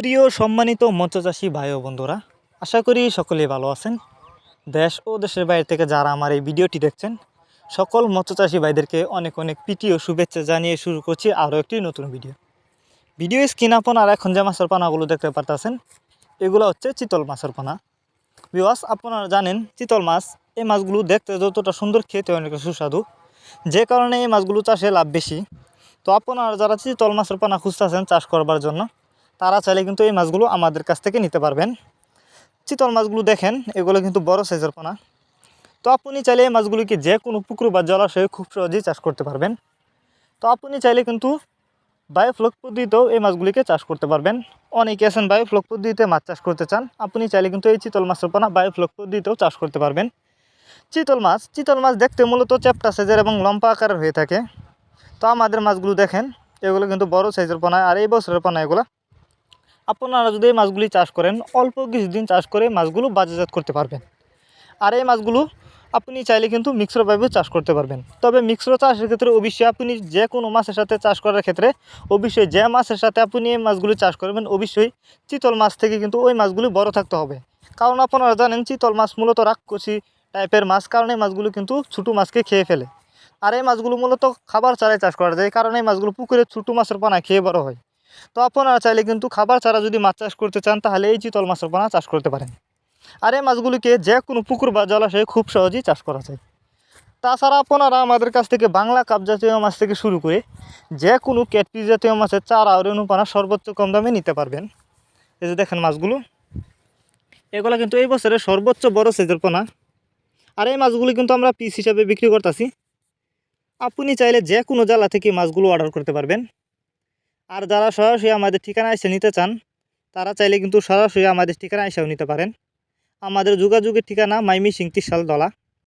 প্রিয় সম্মানিত মৎস্যচাষী ভাই ও বন্ধুরা, আশা করি সকলেই ভালো আছেন। দেশ ও দেশের বাইরে থেকে যারা আমার এই ভিডিওটি দেখছেন, সকল মৎস্যচাষী ভাইদেরকে অনেক অনেক প্রীতি ও শুভেচ্ছা জানিয়ে শুরু করছি আরও একটি নতুন ভিডিও। ভিডিও আপন আর এখন যে মাছের পানাগুলো দেখতে পারতেছেন, এগুলো হচ্ছে চিতল মাছের পানা। বিওয়াস আপনারা জানেন, চিতল মাছ, এই মাছগুলো দেখতে যতটা সুন্দর খেতে অনেক সুস্বাদু। যে কারণে এই মাছগুলো চাষে লাভ বেশি। তো আপনারা যারা চিতল মাছের পানা খুঁজতেছেন চাষ করবার জন্য তারা চাইলে কিন্তু এই মাছগুলো আমাদের কাছ থেকে নিতে পারবেন। চিতল মাছগুলো দেখেন, এগুলো কিন্তু বড় সাইজের পোনা। তো আপনি চাইলে এই মাছগুলিকে যে কোনো পুকুর বা জলাশয়ে খুব সহজেই চাষ করতে পারবেন। তো আপনি চাইলে কিন্তু বায়োফ্লক পদ্ধতিতেও এই মাছগুলিকে চাষ করতে পারবেন। অনেকে আছেন বায়োফ্লক পদ্ধতিতে মাছ চাষ করতে চান। আপনি চাইলে কিন্তু এই চিতল মাছের পোনা বায়োফ্লক পদ্ধতিতেও চাষ করতে পারবেন। চিতল মাছ চিতল মাছ দেখতে মূলত চ্যাপটা সাইজের এবং লম্বা আকারের হয়ে থাকে। তো আমাদের মাছগুলো দেখেন, এগুলো কিন্তু বড় সাইজের পোনা। আর এই বছরের পোনা এগুলো আপনারা যদি এই মাছগুলি চাষ করেন, অল্প কিছুদিন চাষ করে মাছগুলো বাজারজাত করতে পারবেন। আর এই মাছগুলো আপনি চাইলে কিন্তু মিক্সরভাবেও চাষ করতে পারবেন। তবে মিক্সর চাষের ক্ষেত্রে অবশ্যই আপনি যে কোনো মাছের সাথে চাষ করার ক্ষেত্রে অবশ্যই যে মাছের সাথে আপনি এই মাছগুলি চাষ করবেন, অবশ্যই চিতল মাছ থেকে কিন্তু ওই মাছগুলি বড় থাকতে হবে। কারণ আপনারা জানেন, চিতল মাছ মূলত রাক্ষসী টাইপের মাছ, কারণ মাছগুলো কিন্তু ছোটো মাছকে খেয়ে ফেলে। আর এই মাছগুলো মূলত খাবার চারাই চাষ করা যায়, কারণ এই মাছগুলো পুকুরে ছোটো মাছের পানা খেয়ে বড় হয়। তো আপনারা চাইলে কিন্তু খাবার ছাড়া যদি মাছ চাষ করতে চান, তাহলে এই চিতল মাছের পোনা চাষ করতে পারেন। আর এই মাছগুলিকে যে কোনো পুকুর বা জলাশয়ে খুব সহজেই চাষ করা যায়। তাছাড়া আপনারা আমাদের কাছ থেকে বাংলা কাপ জাতীয় মাছ থেকে শুরু করে যে কোনো ক্যাটপিস জাতীয় মাছের চারা আর অনুপানা সর্বোচ্চ কম দামে নিতে পারবেন। এই যে দেখেন মাছগুলো। এগুলো কিন্তু এই বছরের সর্বোচ্চ বড় সাইজের পোনা। আর এই মাছগুলি কিন্তু আমরা পিস হিসাবে বিক্রি করতেছি। আপনি চাইলে যে কোনো জ্বালা থেকে মাছগুলো অর্ডার করতে পারবেন। আর যারা সরাসরি আমাদের ঠিকানা এসে নিতে চান, তারা চাইলে কিন্তু সরাসরি আমাদের ঠিকানা এসেও নিতে পারেন। আমাদের যোগাযোগের ঠিকানা মাইমি সিংতিশাল দলা।